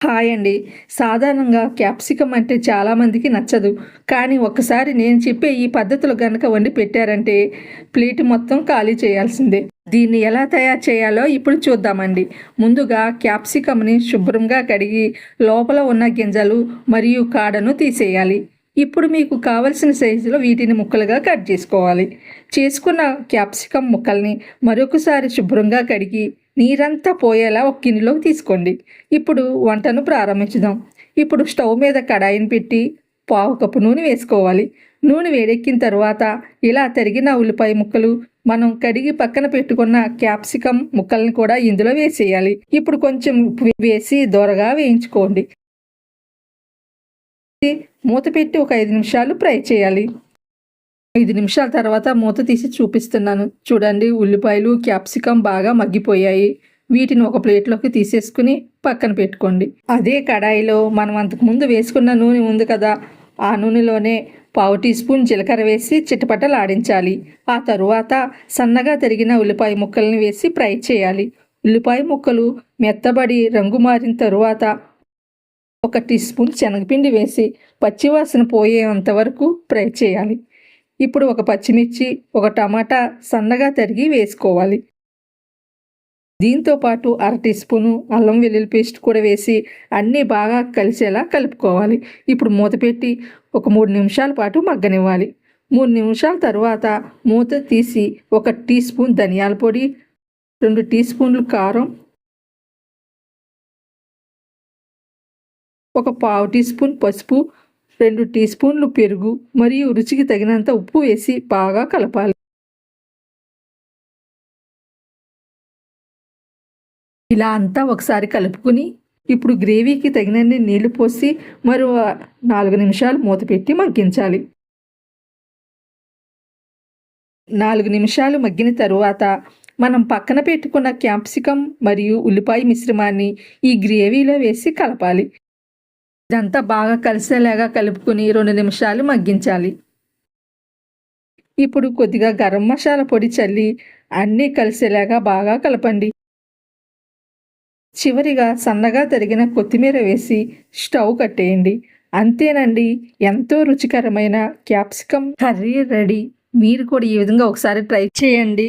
Hi అండి. సాధారణంగా capsicum అంటే చాలామందికి నచ్చదు. కానీ ఒక్కసారి నేను చెప్పే ఈ పద్ధతులు గనక వండి పెట్టారంటే ప్లేట్ మొత్తం ఖాళీ చేయాల్సిందే. దీన్ని ఎలా తయారు చేయాలో ఇప్పుడు చూద్దామండి. ముందుగా క్యాప్సికమ్ని శుభ్రంగా కడిగి లోపల ఉన్న గింజలు మరియు కాడను తీసేయాలి. ఇప్పుడు మీకు కావలసిన సైజులో వీటిని ముక్కలుగా కట్ చేసుకోవాలి. చేసుకున్న క్యాప్సికం ముక్కల్ని మరొకసారి శుభ్రంగా కడిగి నీరంతా పోయేలా ఒక గిన్నెలోకి తీసుకోండి. ఇప్పుడు వంటను ప్రారంభించుదాం. ఇప్పుడు స్టవ్ మీద కడాయిని పెట్టి పావు కప్పు నూనె వేసుకోవాలి. నూనె వేడెక్కిన తర్వాత ఇలా తరిగిన ఉల్లిపాయ ముక్కలు మనం కడిగి పక్కన పెట్టుకున్న క్యాప్సికం ముక్కల్ని కూడా ఇందులో వేసేయాలి. ఇప్పుడు కొంచెం ఉప్పు వేసి దొరగా వేయించుకోండి. మూత పెట్టి ఒక ఐదు నిమిషాలు ఫ్రై చేయాలి. ఐదు నిమిషాల తర్వాత మూత తీసి చూపిస్తున్నాను. చూడండి ఉల్లిపాయలు క్యాప్సికం బాగా మగ్గిపోయాయి. వీటిని ఒక ప్లేట్లోకి తీసేసుకుని పక్కన పెట్టుకోండి. అదే కడాయిలో మనం అంతకు ముందు వేసుకున్న నూనె ఉంది కదా ఆ నూనెలోనే పావు టీ స్పూన్ జీలకర్ర వేసి చిటపటలాడించాలి. ఆ తరువాత సన్నగా తరిగిన ఉల్లిపాయ ముక్కల్ని వేసి ఫ్రై చేయాలి. ఉల్లిపాయ ముక్కలు మెత్తబడి రంగు మారిన తరువాత ఒక టీ స్పూన్ శనగపిండి వేసి పచ్చివాసన పోయేంత వరకు ఫ్రై చేయాలి. ఇప్పుడు ఒక పచ్చిమిర్చి ఒక టమాటా సన్నగా తరిగి వేసుకోవాలి. దీంతో పాటు అర టీ స్పూను అల్లం వెల్లుల్లి పేస్ట్ కూడా వేసి అన్నీ బాగా కలిసేలా కలుపుకోవాలి. ఇప్పుడు మూత పెట్టి ఒక మూడు నిమిషాల పాటు మగ్గనివ్వాలి. మూడు నిమిషాల తర్వాత మూత తీసి ఒక టీ స్పూన్ ధనియాల పొడి రెండు టీ స్పూన్లు కారం ఒక పావు టీ స్పూన్ పసుపు రెండు టీ స్పూన్లు పెరుగు మరియు రుచికి తగినంత ఉప్పు వేసి బాగా కలపాలి. ఇలా అంతా ఒకసారి కలుపుకుని ఇప్పుడు గ్రేవీకి తగినన్ని నీళ్ళు పోసి మరో నాలుగు నిమిషాలు మూత పెట్టి మగ్గించాలి. నాలుగు నిమిషాలు మగ్గిన తరువాత మనం పక్కన పెట్టుకున్న క్యాప్సికం మరియు ఉల్లిపాయ మిశ్రమాన్ని ఈ గ్రేవీలో వేసి కలపాలి. ఇదంతా బాగా కలిసేలాగా కలుపుకొని రెండు నిమిషాలు మగ్గించాలి. ఇప్పుడు కొద్దిగా గరం మసాలా పొడి చల్లి అన్నీ కలిసేలాగా బాగా కలపండి. చివరిగా సన్నగా తరిగిన కొత్తిమీర వేసి స్టవ్ కట్టేయండి. అంతేనండి ఎంతో రుచికరమైన క్యాప్సికమ్ కర్రీ రెడీ. మీరు కూడా ఈ విధంగా ఒకసారి ట్రై చేయండి.